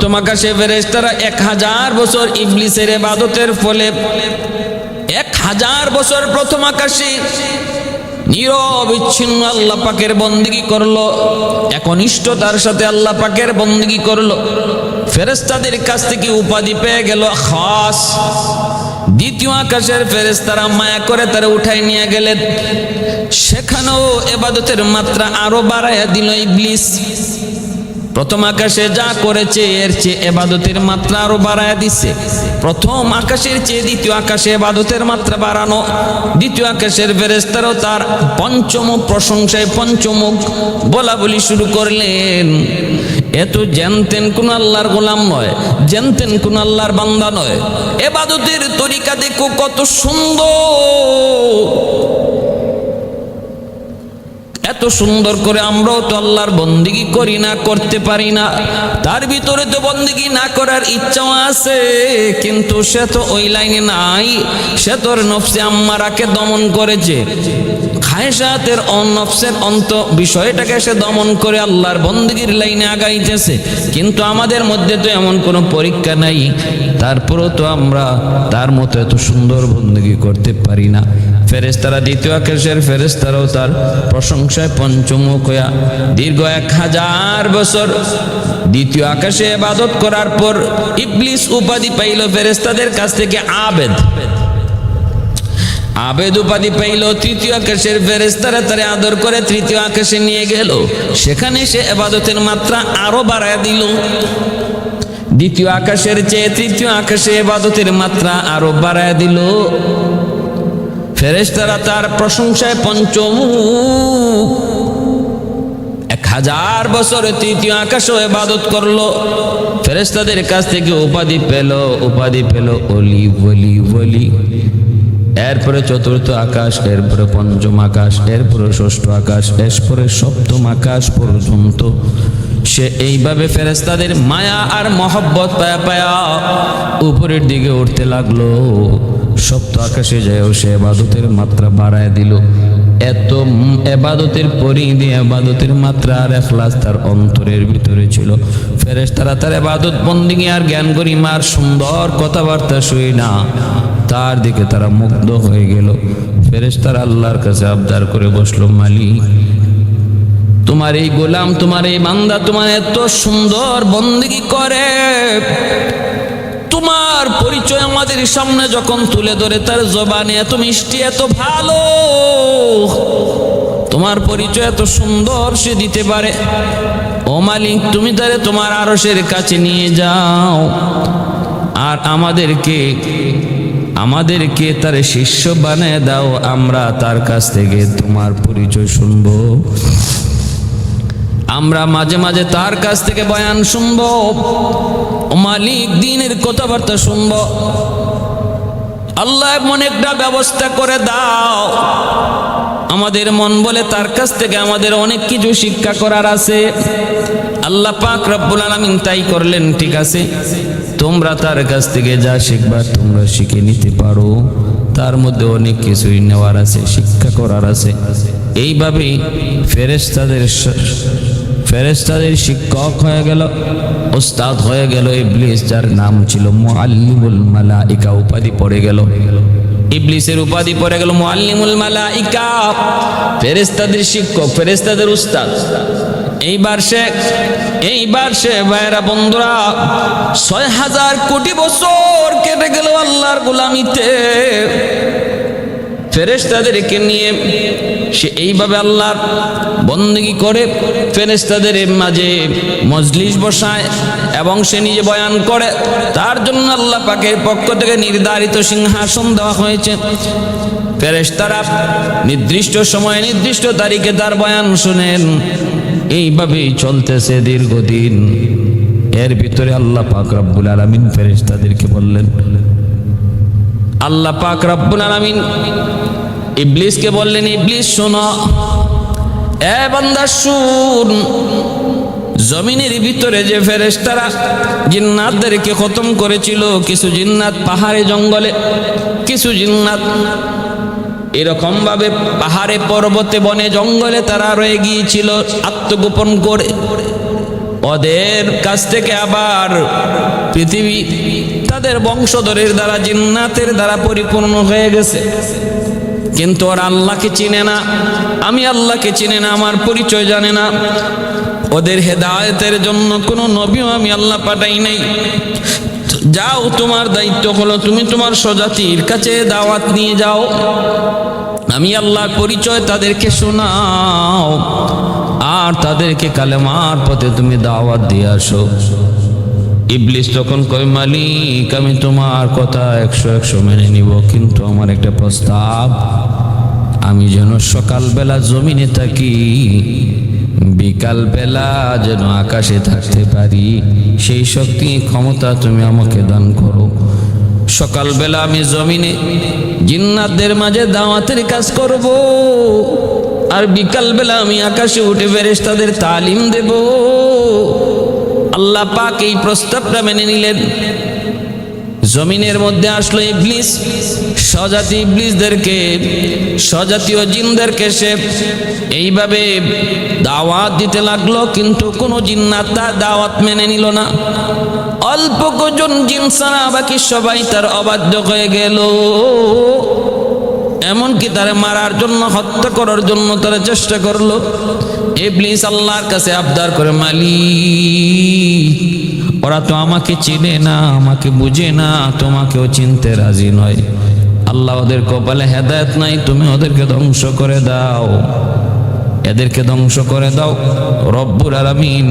প্রথম আকাশে ফেরেশতারা এক হাজার বছর ইবলিসের এবাদতের ফলে এক হাজার বছর প্রথম আকাশে নিরবিচ্ছিন্ন আল্লাহ পাকের বন্দিগি করল, একনিষ্ঠতার সাথে আল্লাহ পাকের বন্দিগি করল। ফেরেস্তাদের কাছ থেকে উপাধি পেয়ে গেল খাস। দ্বিতীয় আকাশের ফেরেস্তারা মায়া করে তারা উঠাই নিয়ে গেলেন। সেখানেও এবাদতের মাত্রা আরও বাড়াইয়া দিল ইবলিস। প্রথম আকাশে যা করেছে, এর চেয়ে এবাদতের মাত্রা আরও বাড়ায় দিচ্ছে প্রথম আকাশের চেয়ে দ্বিতীয় আকাশে এবাদতের মাত্রা বাড়ানো। দ্বিতীয় আকাশের ফেরেস্তারও তার পঞ্চম প্রশংসায় পঞ্চমুখ বলা বলি শুরু করলেন। এত জানতেন কোন আল্লাহর গোলাম নয়, জানতেন কোন আল্লাহর বান্দা নয়। এবাদতের তরিকা দেখো কত সুন্দর। এত সুন্দর করে আমরাও তো আল্লাহর বন্দিগি করি না, করতে পারি না। তার ভিতরে তো বন্দিগি না করার ইচ্ছাও আছে, কিন্তু সে তো ওই লাইনে নাই। সে তোর নফসে আম্মারাকে দমন করেছে। খায়সাতের অনফসের অন্ত বিষয়টাকে সে দমন করে আল্লাহর বন্দিগির লাইনে আগাইতেছে। কিন্তু আমাদের মধ্যে তো এমন কোনো পরীক্ষা নাই। তারপরেও তো আমরা তার মতো এত সুন্দর বন্দিগি করতে পারি না। ফেরেস্তারা দ্বিতীয় আকাশের ফেরেস্তারাও তার প্রশংসায় পঞ্চমুখ হইয়া দীর্ঘ এক হাজার বছর দ্বিতীয় আকাশে এবাদত করার পর ইবলিস উপাধি পাইল ফেরেস্তাদের কাছ থেকে আবেদ। আবেদ উপাধি পাইল তৃতীয় আকাশের ফেরেস্তারা তারে আদর করে তৃতীয় আকাশে নিয়ে গেল। সেখানে সে এবাদতের মাত্রা আরও বাড়ায় দিল। দ্বিতীয় আকাশের চেয়ে তৃতীয় আকাশে এবাদতের মাত্রা আরও বাড়ায় দিল। ফেরেশতারা তার প্রশংসায় পঞ্চম এক হাজার বছরে তৃতীয় আকাশও এবাদত করল। ফেরেস্তাদের কাছ থেকে উপাধি পেল উপাধি পেল অলি বলি বলি এরপরে চতুর্থ আকাশ, এরপরে পঞ্চম আকাশ, এরপরে ষষ্ঠ আকাশ, এরপরে সপ্তম আকাশ পর্যন্ত। সে এইভাবে ফেরেস্তাদের মায়া আর মহব্বত পায়া পায়া উপরের দিকে উঠতে লাগল। সপ্ত আকাশে যায়ও সে এবাদতের মাত্রা বাড়ায় দিল। এত এবাদতের পরিধি এবাদতের মাত্রা আর এখলাস তার অন্তরের ভিতরে ছিল। ফেরেস তারা তার এবাদত বন্দিগি আর জ্ঞান গরিমার সুন্দর কথাবার্তা শুই না, তার দিকে তারা মুগ্ধ হয়ে গেল। ফেরেস তারা আল্লাহর কাছে আবদার করে বসল, মালিক, তোমার এই গোলাম, তোমার এই বান্দা তোমার এত সুন্দর বন্দিগি করে? তোমার পরিচয় আমাদের সামনে যখন তুলে ধরে, তার জবানে এত মিষ্টি, এত ভালো। তোমার পরিচয় এত সুন্দর, সে দিতে পারে। ও মালিক, তুমি তারে তোমার আরসের কাছে নিয়ে যাও। আর আমাদেরকে আমাদেরকে তার শিষ্য বানিয়ে দাও। আমরা তার কাছ থেকে তোমার পরিচয় শুনব। আমরা মাঝে মাঝে তার কাছ থেকে বয়ান শুনব মালিক দিনের কথাবার্তা শুনব। আল্লাহ এমন একটা ব্যবস্থা করে দাও। আমাদের মন বলে তার কাছ থেকে আমাদের অনেক কিছু শিক্ষা করার আছে। আল্লাহ পাক রব্বুল আলামিন তাই করলেন, ঠিক আছে? তোমরা তার কাছ থেকে যা শিখবা তোমরা শিখে নিতে পারো। তার মধ্যে অনেক কিছুই নেওয়ার আছে, শিক্ষা করার আছে। এইভাবেই ফেরেশতাদের ফেরেশতাদের শিক্ষক হয়ে গেল, ওস্তাদ হয়ে গেল, ইবলিস, যার নাম ছিল মুআল্লিমুল মালাইকা, উপাধি পড়ে গেল। ইবলিসের উপাধি পড়ে গেল মুআল্লিমুল মালাইকা। ফেরেস্তাদের শিক্ষক ফেরেস্তাদের উস্তাদ। এইবার সে এইবার সে ভাইরা বন্ধুরা, ছয় হাজার কোটি বছর কেটে গেল আল্লাহর গোলামিতে। ফেরেশতাদেরকে নিয়ে সে এইভাবে আল্লাহর বন্দেগি করে, ফেরেশতাদের মাঝে মজলিস বসায় এবং সে নিজে বয়ান করে। তার জন্য আল্লাহ পাকের পক্ষ থেকে নির্ধারিত সিংহাসন দেওয়া হয়েছে। ফেরেশতারা নির্দিষ্ট সময়ে নির্দিষ্ট তারিখে তার বয়ান শুনেন। এইভাবেই চলতেছে দীর্ঘদিন। এর ভিতরে আল্লাহ পাক রব্বুল আলামিন ফেরেশতাদেরকে বললেন আল্লাহ পাক রব্বুল আলামিন ইবলিসকে বললেন, ইবলিস, শোনো। এ বান্দা, শুন। জমিনের ভিতরে যে ফেরেশতারা জিন্নাতদেরকে খতম করেছিল, কিছু জিন্নাত পাহাড়ে, জঙ্গলে, কিছু জিন্নাত এরকম ভাবে পাহাড়ে, পর্বতে, বনে, জঙ্গলে তারা রয়ে গিয়েছিল, আত্মগোপন করে। ওদের কাছ থেকে আবার পৃথিবী তাদের বংশধরের দ্বারা, জিন্নাতের দ্বারা পরিপূর্ণ হয়ে গেছে। কিন্তু ওরা আল্লাহকে চিনে না, আমি আল্লাহকে চিনে না, আমার পরিচয় জানে না। ওদের হেদায়তের জন্য কোনো নবীও আমি আল্লাহ পাঠাই নাই। যাও, তোমার দায়িত্ব হলো তুমি তোমার স্বজাতির কাছে দাওয়াত নিয়ে যাও। আমি আল্লাহর পরিচয় তাদেরকে শোনাও। আর তাদেরকে কালেমার পথে তুমি দাওয়াত দিয়ে আসো। ইবলিস তখন কই মালিক, আমি তোমার কথা একশো একশো মেনে নিব, কিন্তু আমার একটা প্রস্তাব। আমি যেন সকালবেলা জমিনে থাকি, বিকালবেলা যেন আকাশে থাকতে পারি, সেই শক্তি, ক্ষমতা তুমি আমাকে দান করো। সকালবেলা আমি জমিনে জিন্নাতদের মাঝে দাওয়াতের কাজ করব। আর বিকালবেলা আমি আকাশে উঠে ফেরেশতাদের তালিম দেব। আল্লাহ পাক এই প্রস্তাবটা মেনে নিলেন। জমিনের মধ্যে আসলো ইবলিস, স্বজাতি ইবলিসদেরকে, স্বজাতীয় জিনদেরকে সে এইভাবে দাওয়াত দিতে লাগল, কিন্তু কোনো জিন্নাত তার দাওয়াত মেনে নিল না। অল্প কজন জিন বাকি সবাই তার অবাধ্য হয়ে গেল। এমনকি তারা মারার জন্য, হত্যা করার জন্য তারা চেষ্টা করল? ইবলিস আল্লাহর কাছে আবদার করে, মালিক, ওরা তো আমাকে চিনে না, আমাকে বুঝে না, তোমাকেও চিনতে রাজি নয়। আল্লাহ ওদের কপালে হেদায়ত নাই, তুমি ওদেরকে ধ্বংস করে দাও। এদেরকে ধ্বংস করে দাও। রব্বুর আলামিন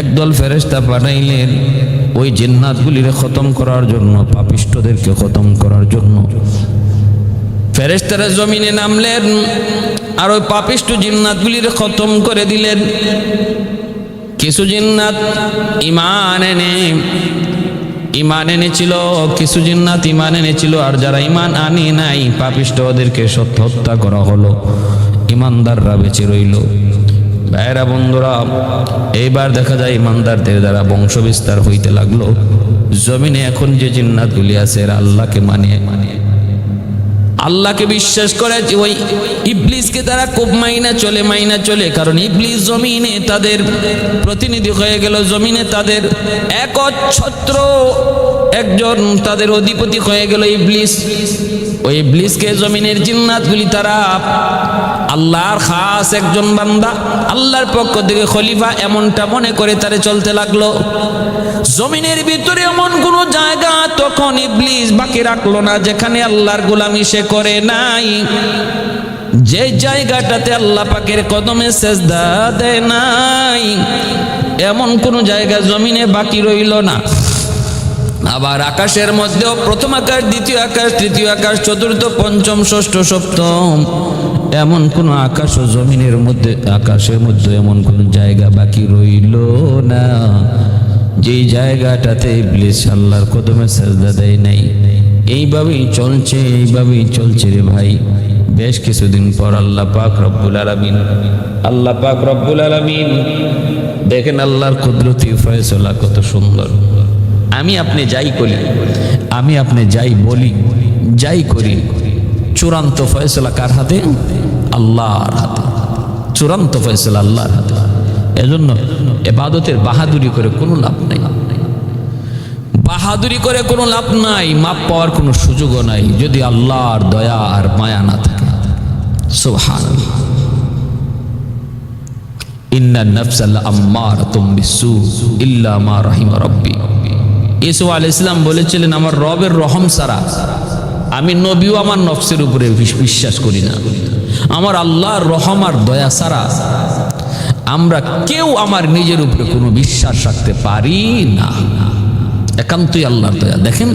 একদল ফেরেস্তা পাঠাইলেন, ওই জিন্নাতগুলির খতম করার জন্য, পাপিষ্টদেরকে খতম করার জন্য। ফেরেশতারা জমিনে নামলেন আর ওই পাপিষ্ট জিন্নাতগুলির খতম করে দিলেন। কিছু জিন্নাত ইমান এনে ইমান এনেছিল, কিছু জিন্নাত ইমান এনেছিল, আর যারা ইমান আনি নাই, পাপিষ্ট ওদেরকে সত্য হত্যা করা হলো। ইমানদাররা বেঁচে রইল। ভাইরা বন্ধুরা, এইবার দেখা যায় ইমানদারদের দ্বারা বংশ বিস্তার হইতে লাগল। জমিনে এখন যে জিন্নাতগুলি আছে, এরা আল্লাহকে মানিয়ে মানিয়ে। আল্লাহকে বিশ্বাস করে যে ওই ইবলিসকে তারা খুব মাইনা চলে মাইনা চলে। কারণ ইবলিস জমিনে তাদের প্রতিনিধি হয়ে গেল, জমিনে তাদের একচ্ছত্র একজন তাদের অধিপতি হয়ে গেল ইবলিস। ওই ইবলিসকে জমিনের জিন্নাতগুলি তারা আল্লাহর খাস একজন বান্দা, আল্লাহর পক্ষ থেকে খলিফা এমনটা মনে করে তারে চলতে লাগল। জমিনের ভিতরে এমন কোন জায়গা তখন ইবলিস বাকি রাখল না, যেখানে আল্লাহর গোলামি সে করে নাই। যে জায়গাটাতে আল্লাহ পাকের কদমে সেজদা দেয় নাই, এমন কোন জায়গা জমিনে বাকি রইল না। আবার আকাশের মধ্যেও প্রথম আকাশ, দ্বিতীয় আকাশ, তৃতীয় আকাশ, চতুর্থ, পঞ্চম, ষষ্ঠ, সপ্তম। এমন কোন আকাশ ও জমিনের মধ্যে, আকাশের মধ্যে এমন কোন জায়গা বাকি রইল না। যেই জায়গাটাতে ইবলিস আল্লাহর কদমে সাজদা দেয় নাই। এইভাবেই চলছে এইভাবেই চলছে রে ভাই। বেশ কিছুদিন পর আল্লাহ পাক রব্বুল আলামিন, আল্লাহ পাক রব্বুল আলামিন, দেখেন আল্লাহর কুদরতি ফয়সলা কত সুন্দর। আমি আপনি যাই করি, আমি আপনি যাই বলি, যাই করি। চূড়ান্ত ফয়সলা কার হাতে? আল্লাহর হাতে। চূড়ান্ত ফয়সলা আল্লাহর হাতে। এজন্য এবাদতের বাহাদুরি করে কোনো লাভ নাই। বাহাদুরি করে কোনো লাভ নাই, মাপ পাওয়ার কোনো সুযোগও নাই, যদি আল্লাহর দয়া আর মায়া না থাকে। সুবহান ইন্না নফসাল আম্মারাতুম বিসু ইল্লা মা রাহিমা রাব্বি। ইসু আল ইসলাম বলেছিলেন, আমার রবের রহম সারা আমি নবীও আমার নফসের উপরে বিশ- বিশ্বাস করি না। আমার আল্লাহর রহম আর দয়া সারা আমরা কেউ আমার নিজের উপরে কোনো বিশ্বাস রাখতে পারি না। একান্তই আল্লাহর দয়া। দেখেন,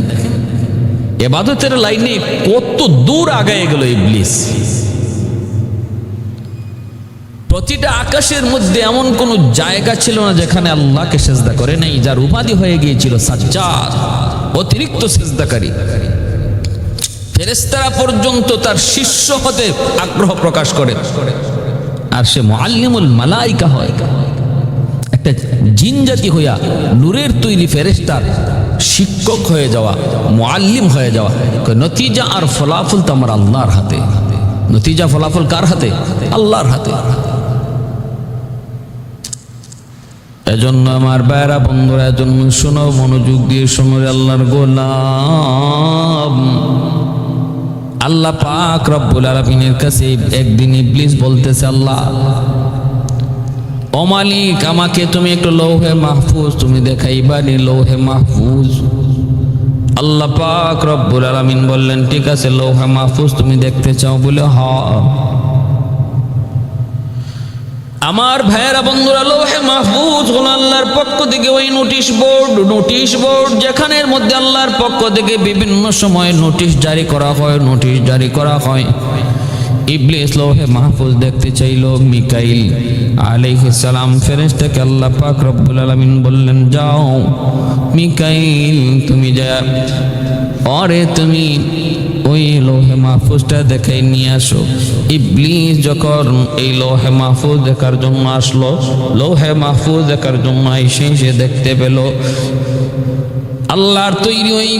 এবাদতের লাইনে কত দূর আগায় গেল ইবলিস। প্রতিটা আকাশের মধ্যে এমন কোন জায়গা ছিল না যেখানে আল্লাহকে সেজদা করে নাই, যার উপাধি হয়ে গিয়েছিল সাজ্জাদ, অতিরিক্ত সেজদাকারী। ফেরেস্তারা পর্যন্ত তার শিষ্য হতে আগ্রহ প্রকাশ করে। আর সে মুআল্লিমুল মালাইকা হয়। একটা জিন জাতি হইয়া নূরের তৈরি ফেরেস্তার শিক্ষক হয়ে যাওয়া, মুআল্লিম হয়ে যাওয়া। নতিজা আর ফলাফল তো আমার আল্লাহর হাতে। নতিজা, ফলাফল কার হাতে? আল্লাহর হাতে। এজন্য আমার বাইরা বন্ধুরা, এজন্য শোনো, মনোযোগ দিয়ে শোনো আল্লাহর গোলাম। আল্লাহ পাক রব্বুল আলমিনের কাছে একদিন ইবলিস বলতেছে, আল্লাহ, ও মালিক, আমাকে তুমি একটু লৌহে মাহফুজ, তুমি দেখাইবা নি লৌহে মাহফুজ। আল্লাহ পাক রব্বুল আলামিন বললেন, ঠিক আছে, লৌহে মাহফুজ তুমি দেখতে চাও? বলে হ আমার ভাইয়েরা বন্ধুরা, লোহে মাহফুজ হল আল্লাহর পক্ষ থেকে ওই নোটিশ বোর্ড নোটিশ বোর্ড যেখানের মধ্যে আল্লাহর পক্ষ থেকে বিভিন্ন সময় নোটিশ জারি করা হয় নোটিশ জারি করা হয়। ইবলিস লোহে মাহফুজ দেখতে চাইল মিকাইল সালাম। ফেরেশতাকে আল্লাহ পাক রব্বুল আলামিন বললেন, যাও মিকাইল, তুমি যা অরে তুমি ওই লোহে মাহফুজটা দেখাই নিয়ে আসো। ইবলিস যখন এই লোহে মাহফুজ দেখার জন্য আসলো লোহে মাহফুজ দেখার জন্য এসে সে দেখতে পেল। আল্লাহর তৈরি ওই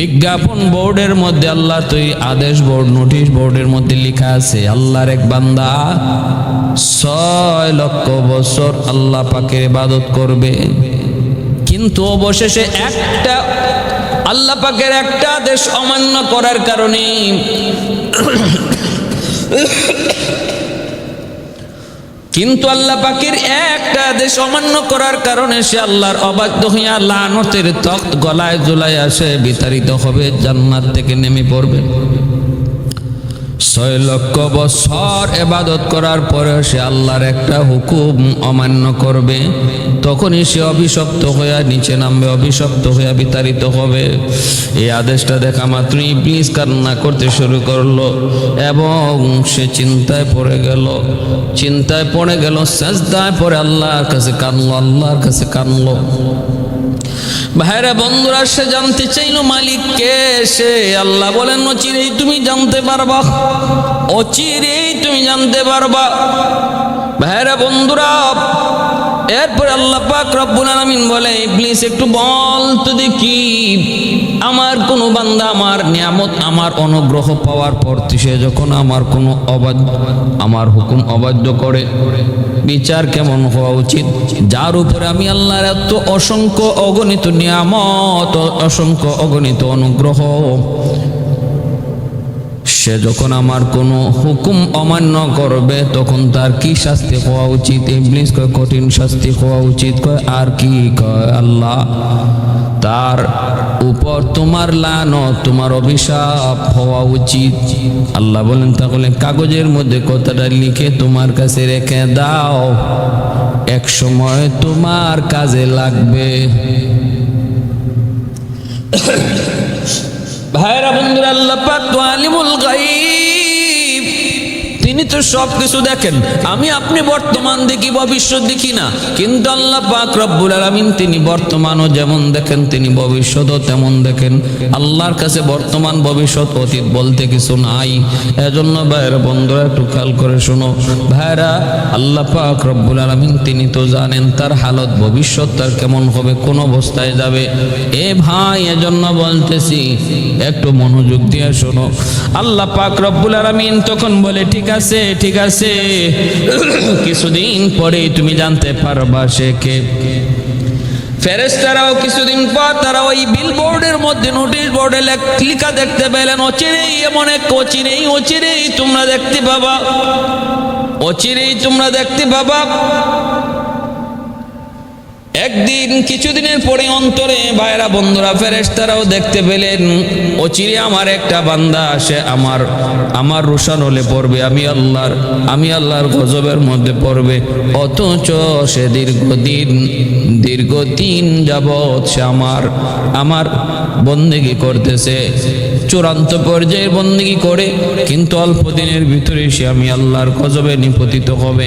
বিজ্ঞাপন বোর্ডের মধ্যে আল্লাহ তৈরি আদেশ বোর্ড, নোটিশ বোর্ডের মধ্যে লেখা আছে, আল্লাহর এক বান্দা ছয় লক্ষ বছর আল্লাহ পাকের ইবাদত করবে। কিন্তু অবশেষে একটা আল্লাহ পাকের একটা দেশ অমান্য করার কারণে কিন্তু আল্লাহ পাকের একটা দেশ অমান্য করার কারণে সে আল্লাহর অবাধ্য হইয়া লানতের তক গলায় জুলাই আসে বিতাড়িত হবে, জান্নাত থেকে নেমে পড়বে। ছয় লক্ষ বছর এবাদত করার পরে সে আল্লাহর একটা হুকুম অমান্য করবে। তখনই সে অভিশপ্ত হইয়া নিচে নামবে, অভিশপ্ত হইয়া বিতাড়িত হবে। এই আদেশটা দেখা মাত্র ইবলিস কান্না করতে শুরু করল এবং সে চিন্তায় পড়ে গেল। চিন্তায় পড়ে গেল, সাজদায় পড়ে আল্লাহর কাছে কানলো আল্লাহর কাছে কানলো ভাইরা, বন্ধুরা, সে জানতে চাইল মালিক কে? সে আল্লাহ বলেন, অচিরেই তুমি জানতে পারবা। অচিরেই তুমি জানতে পারবা। ভাইরা, বন্ধুরা এরপরে আল্লাহ পাক রব্বুল আলামিন বলে, ইবলিস, একটু বল তো দেখি। আমার কোন বান্দা আমার নিয়ামত, আমার অনুগ্রহ পাওয়ার পর সে যখন আমার কোনো অবাধ্য, আমার হুকুম অবাধ্য করে, বিচার কেমন হওয়া উচিত? যার উপরে আমি আল্লাহর এত অসংখ্য অগণিত নিয়ামত, অসংখ্য অগণিত অনুগ্রহ সে যখন আমার কোনো হুকুম অমান্য করবে, তখন তার কি শাস্তি হওয়া উচিত? ইবলিস কয়, কঠিন শাস্তি হওয়া উচিত। কয়, আর কি কয় আল্লাহ? তার উপর তোমার লান তোমার অভিশাপ হওয়া উচিত। আল্লাহ বলেন, তাহলে কাগজের মধ্যে কথাটা লিখে তোমার কাছে রেখে দাও। এক সময় তোমার কাজে লাগবে। ভাইরা বন্ধুরা আল্লাহ পাক আলিমুল গাইব তিনি তো সব কিছু দেখেন। আমি আপনি বর্তমান দেখি, ভবিষ্যৎ দেখি না। কিন্তু আল্লাহ পাক রব্বুল আলামিন তিনি বর্তমানও যেমন দেখেন, তিনি ভবিষ্যৎও তেমন দেখেন। আল্লাহর কাছে বর্তমান ভবিষ্যৎ অতীত বলতে কিছু নাই। এজন্য ভাইরা বন্ধুরা, একটু খেয়াল করে শোনো। ভাইরা আল্লাহ পাক রব্বুল আলামিন তিনি তো জানেন তার হালত ভবিষ্যৎ তার কেমন হবে, কোন অবস্থায় যাবে। এ ভাই, এজন্য বলতেছি, একটু মনোযোগ দিয়ে শোনো। আল্লাহ পাক রব্বুল আলামিন তখন বলে, ঠিক আছে ঠিক আছে। কিছুদিন পরে তুমি জানতে পারবা সে কে। ফেরেস্তারাও কিছুদিন পর তারা ওই বিল বোর্ডের মধ্যে নোটিশ বোর্ডে লেখা দেখতে পেলেন, অচিরেই এমন এক অচিরেই অচিরেই তোমরা দেখতে পাবা। অচিরেই তোমরা দেখতে পাবা। একদিন কিছুদিনের পরে অন্তরে ভাইরা বন্ধুরা, ফেরেশতারাও দেখতে পেলেন অচিরে আমার একটা বান্দা আসে আমার আমার রোশান হলে পড়বে, আমি আল্লাহর আমি আল্লাহর গজবের মধ্যে পড়বে। অথচ সে দীর্ঘদিন দীর্ঘদিন যাবৎ সে আমার আমার বন্দেগি করতেছে। চূড়ান্ত পর্যায়ের বন্দেগি করে, কিন্তু অল্প দিনের ভিতরে সে আমি আল্লাহর গজবে নিপতিত হবে।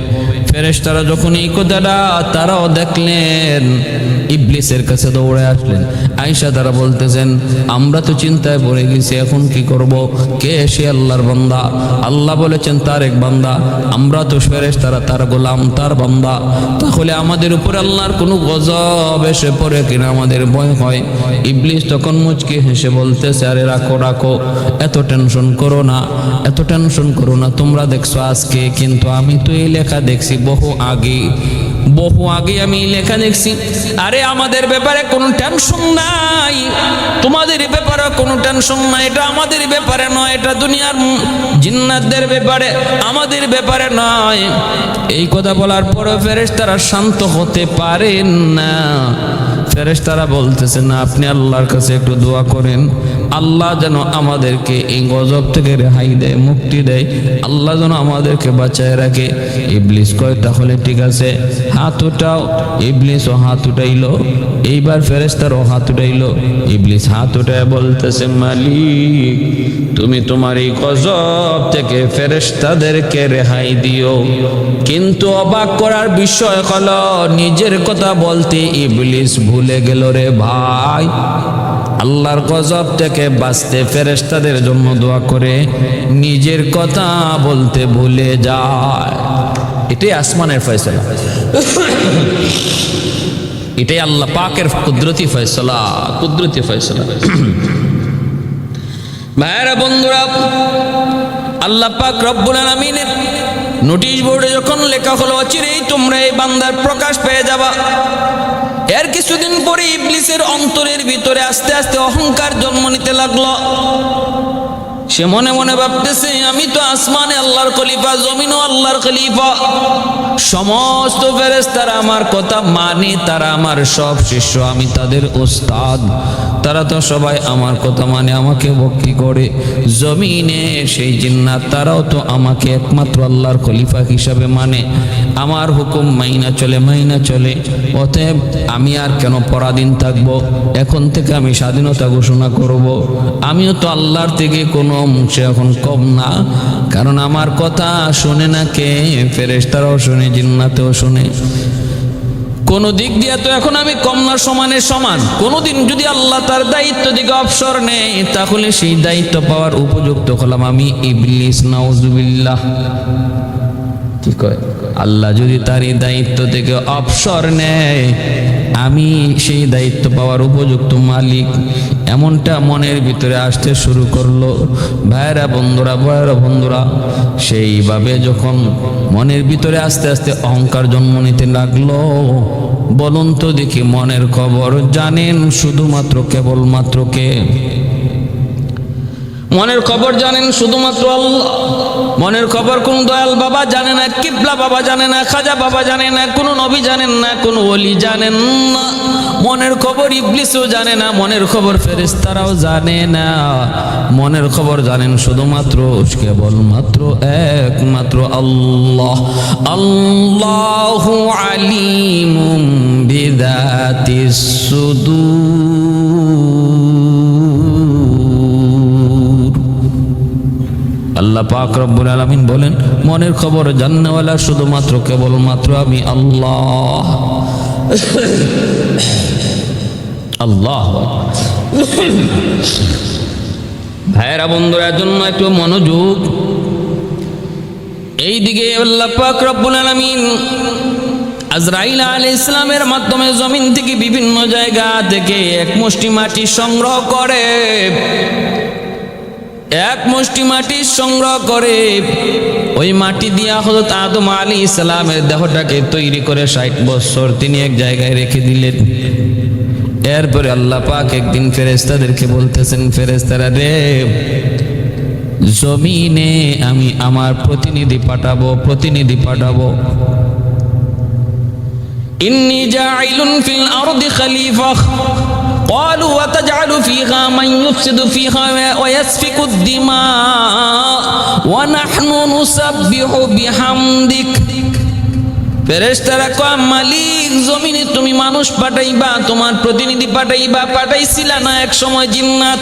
ফেরেশতারা যখন এই কথাটা তারাও দেখলেন and ইবলিসের কাছে দৌড়ে আসলেন। আয়সা তারা বলতেছেন, আমরা তো চিন্তায় পড়ে গেছি, এখন কি করব? কে সে আল্লাহর বান্দা? আল্লাহ বলেছেন, তার এক বান্দা। আমরা তো ফেরেশ তারা তার গোলাম, তার বান্দা। তাহলে আমাদের উপরে আল্লাহর কোনো গজব এসে পড়ে কিনা আমাদের ভয় হয়? ইবলিস তখন মুচকি হেসে বলতেছে, আরে রাখো রাখো, এত টেনশন করো না, এত টেনশন করো না। তোমরা দেখছ আজকে, কিন্তু আমি তো এই লেখা দেখছি বহু আগে বহু আগে আমি লেখা দেখছি। আরে আমাদের ব্যাপারে কোনো টেনশন নাই। তোমাদের ব্যাপারে কোনো টেনশন নাই। এটা আমাদের ব্যাপারে নয়, এটা দুনিয়ার জিন্নাতদের ব্যাপারে আমাদের ব্যাপারে নয়। এই কথা বলার পরে ফেরেশ তারা শান্ত হতে পারেন না। ফেরেশ তারা না, আপনি আল্লাহর কাছে একটু দোয়া করেন। আল্লাহ যেন আমাদেরকে এই গজব থেকে রেহাই দেয়, মুক্তি দেয়। আল্লাহ যেন আমাদেরকে বাঁচায় রাখে। ইবলিস কয়, তাহলে ঠিক আছে, হাত উঠাও। ইবলিস ও হাত উঠাইলো। এইবার ফেরেস্তারও হাত উঠাইলো। ইবলিস হাত উঠায় বলতেছে, মালিক, তুমি তোমার এই গজব থেকে ফেরেস্তাদেরকে রেহাই দিও। কিন্তু অবাক করার বিষয় হলো, নিজের কথা বলতে ইবলিস ভুলে গেল রে ভাই। আল্লাহর গজব থেকে বাঁচতে ফেরেস্তাদের জন্য দোয়া করে, নিজের কথা বলতে ভুলে যায়। এটাই আসমানের ফয়সলা। এটাই আল্লাহ পাকের কুদরতি ফয়সলা কুদরতি ফয়সলা। ভাইরা বন্ধুরা, আল্লাহ পাক রব্বুল আলামিনের নোটিশ বোর্ডে যখন লেখা হলো, অচিরেই তোমরা এই বান্দার প্রকাশ পেয়ে যাবা। এর কিছুদিন পরে ইবলিসের অন্তরের ভিতরে আস্তে আস্তে অহংকার জন্ম নিতে লাগল। সে মনে মনে ভাবতেছে, আমি তো আসমানে আল্লাহর খলিফা, জমিনও আল্লাহর খলিফা। সমস্ত ফেরেশতারা আমার কথা মানে তারা আমার সব শিষ্য, আমি তাদের ওস্তাদ। তারা তো সবাই আমার কথা মানে আমাকে ভক্তি করে। জমিনে সেই জিন্নাত তারাও তো আমাকে একমাত্র আল্লাহর খলিফা হিসাবে মানে। আমার হুকুম মাইনা চলে মাইনা চলে। অতএব আমি আর কেন পরাধীন থাকব? এখন থেকে আমি স্বাধীনতা ঘোষণা করব। আমিও তো আল্লাহর থেকে কোনো অংশে এখন কম না। কারণ আমার কথা শোনে না কে? ফেরেশতারাও শোনে, জিন্নাতেও শোনে। কোন দিক দিয়ে তো এখন আমি কম না সমানের সমান। কোনোদিন যদি আল্লাহ তার দায়িত্ব দিকে অবসর নেয়, তাহলে সেই দায়িত্ব পাওয়ার উপযুক্ত হলাম আমি ইবলিস, নাউজুবিল্লাহ। কি কয়? আল্লাহ যদি তার এই দায়িত্ব থেকে অবসর নেয়, আমি সেই দায়িত্ব পাওয়ার উপযুক্ত মালিক। এমনটা মনের ভিতরে আসতে শুরু করল। ভাইরা বন্ধুরা ভাইরা বন্ধুরা, সেইভাবে যখন মনের ভিতরে আস্তে আস্তে অহংকার জন্ম নিতে লাগল, বলুন তো দেখি মনের খবর, জানেন শুধুমাত্র কেবলমাত্র কে? মনের খবর জানেন শুধুমাত্র আল্লাহ। মনের খবর কোন দয়াল বাবা জানে না, কিবলা বাবা জানে না, খাজা বাবা জানে না, কোনো নবী জানেন না, কোনো ওলি জানেন না। মনের খবর ইবলিসও জানে না, মনের খবর ফেরেশতারাও জানে না। মনের খবর জানেন শুধুমাত্র কেবলমাত্র একমাত্র আল্লাহ। আল্লাহু আলিমুম বিদাতিস সুদূর। আল্লাহ পাক রব্বুল আলামিন বলেন, মনের খবর জান্নাওয়ালা শুধুমাত্র কেবলমাত্র আমি আল্লাহ। আল্লাহ ভাইয়েরা, বন্ধুরা জন্য একটু মনোযোগ। এই দিকে পাক রব্বুল আজরাইল আলী ইসলামের মাধ্যমে জমিন থেকে বিভিন্ন জায়গা থেকে এক মুষ্টি মাটি সংগ্রহ করে। এক মুষ্টি মাটি সংগ্রহ করে, ওই মাটি দিয়া হলো আদম আলী ইসলামের দেহটাকে তৈরি করে ষাট বছর তিনি এক জায়গায় রেখে দিলেন। এরপরে আল্লাহ পাক একদিন ফেরেস্তাদেরকে বলতেছেন ফেরেস্তারা রে, জমিনে আমি আমার প্রতিনিধি পাঠাবো প্রতিনিধি পাঠাবো। ইন্নি জাইলুন ফিল আরদি খলিফা قالوا وتجعل فيها من يفسد فيها ويسفك الدماء ونحن نسبح بحمدك. ফেরেশতারা কয়, মালিক, জমিনে তুমি মানুষ পাঠাইবা, তোমার প্রতিনিধি পাঠাইবা, পাঠাইছিলা না এক সময় জিন্নাত?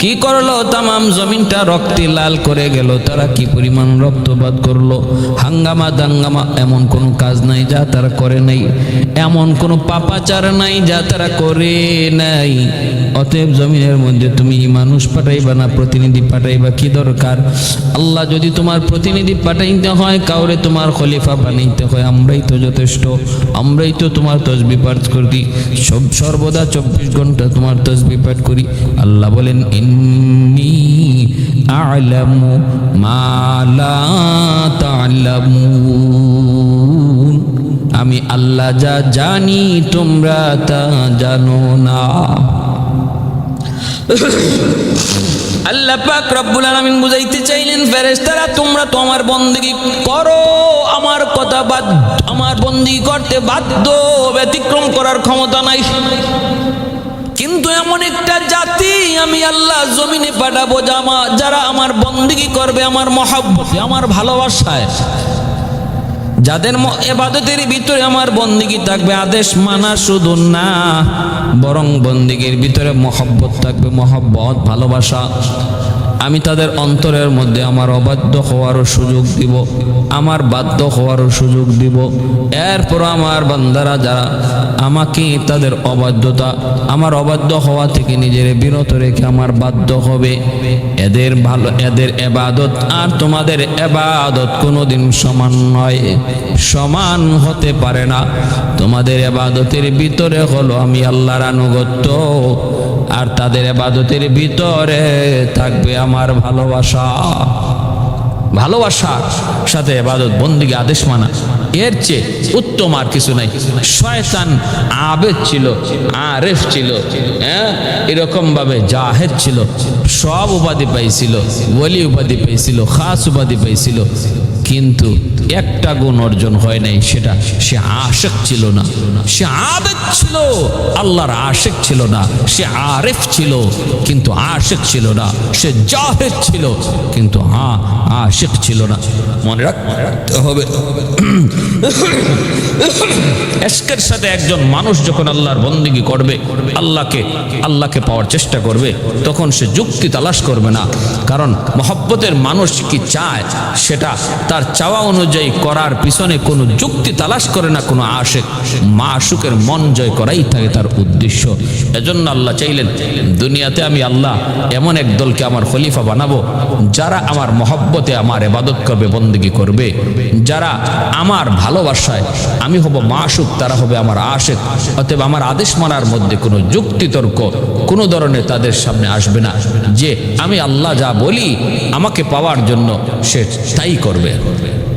কি করল? তামাম জমিনটা রক্তে লাল করে গেল। তারা কি পরিমাণ রক্তপাত করল? হাঙ্গামা দাঙ্গামা, এমন কোনো কাজ নাই যা তারা করে নাই। এমন কোনো পাপাচার নাই যা তারা করে নাই। অতএব জমিনের মধ্যে তুমি মানুষ পাঠাইবা না প্রতিনিধি পাঠাইবা? কি দরকার? আল্লাহ যদি তোমার প্রতিনিধি পাঠাইতে হয়, কাউরে তোমার খলিফা বানাইতে হয়। আমরাই তো যথেষ্ট, আমরাই তো তোমার তসবি পাঠ করি সব সর্বদা চব্বিশ ঘণ্টা তোমার তসবি পাঠ করি। আল্লাহ বলেন, ইন্নি আলামু মা লা তা'লামুন। আমি আল্লাহ যা জানি, তোমরা তা জানো না। আল্লাহ পাক রব্বুল আলামিন বুঝাইতে চাইলেন, ফেরেশতারা, তোমরা তো আমার বন্দেগী করো, আমার কথা বাদ, আমার বন্দেগী করতে বাধ্য, ব্যতিক্রম করার ক্ষমতা নাই। কিন্তু এমন একটা জাতি আমি আল্লাহ জমিনে পাঠাবো জামা, যারা আমার বন্দিগি করবে, আমার মহাব্বতে, আমার ভালোবাসায়। যাদের এবাদতের ভিতরে আমার বন্দিগি থাকবে, আদেশ মানা শুধু না, বরং বন্দিগির ভিতরে মহব্বত থাকবে, মহব্বত, ভালোবাসা। আমি তাদের অন্তরের মধ্যে আমার অবাধ্য হওয়ারও সুযোগ দিব, আমার বাধ্য হওয়ারও সুযোগ দিব। এরপর আমার বান্দারা যারা আমাকে তাদের অবাধ্যতা, আমার অবাধ্য হওয়া থেকে নিজের বিরত রেখে আমার বাধ্য হবে। এদের ভালো, এদের এবাদত আর তোমাদের এবাদত কোনোদিন সমান নয়, সমান হতে পারে না। তোমাদের এবাদতের ভিতরে হলো আমি আল্লাহর আনুগত্য। আর তাদের এবাদতের ভিতরে থাকবে আমার ভালোবাসা। ভালোবাসার সাথে এবাদত বন্দিকে আদেশ মানা। এর চেয়ে উত্তম আর কিছু নাই। শয়তান আবেদ ছিল, আরেফ ছিল হ্যাঁ? এরকম ভাবে জাহেদ ছিল। সব উপাধি পাইছিল, ওলি উপাধি পাইছিল, খাস উপাধি পাইছিল। কিন্তু একটা গুণ অর্জন হয় নাই, সেটা সে আশেক ছিল না। সে আবেদ ছিল, আল্লাহর আশেক ছিল না, সে আরেফ ছিল, কিন্তু আশেক ছিল না, সে জাহেদ ছিল, কিন্তু হ্যাঁ আশেক ছিল না। মনে রাখতে হবে। এসকের সাথে একজন মানুষ যখন আল্লাহর বন্দিগি করবে, আল্লাহকে আল্লাহকে পাওয়ার চেষ্টা করবে, তখন সে যুক্তি তালাশ করবে না। কারণ মহব্বতের মানুষ কি চায়, সেটা তার চাওয়া অনুযায়ী করার পিছনে কোনো যুক্তি তালাশ করে না, কোনো আশেক মা আশুকের মন জয় করাই থাকে তার উদ্দেশ্য। এজন্য আল্লাহ চাইলেন, দুনিয়াতে আমি আল্লাহ এমন এক দলকে আমার খলিফা বানাবো, যারা আমার মহব্বতে, আমার এবাদত করবে, বন্দিগি করবে। যারা আমার ভালোবাসায়, আমি হব মাসুক তারা হবে আমার আশেক। অতএব আমার আদেশ মানার মধ্যে কোনো যুক্তিতর্ক, কোনো ধরনের তাদের সামনে আসবে না। যে আমি আল্লাহ যা বলি, আমাকে পাওয়ার জন্য সে তাই করবে। corrente.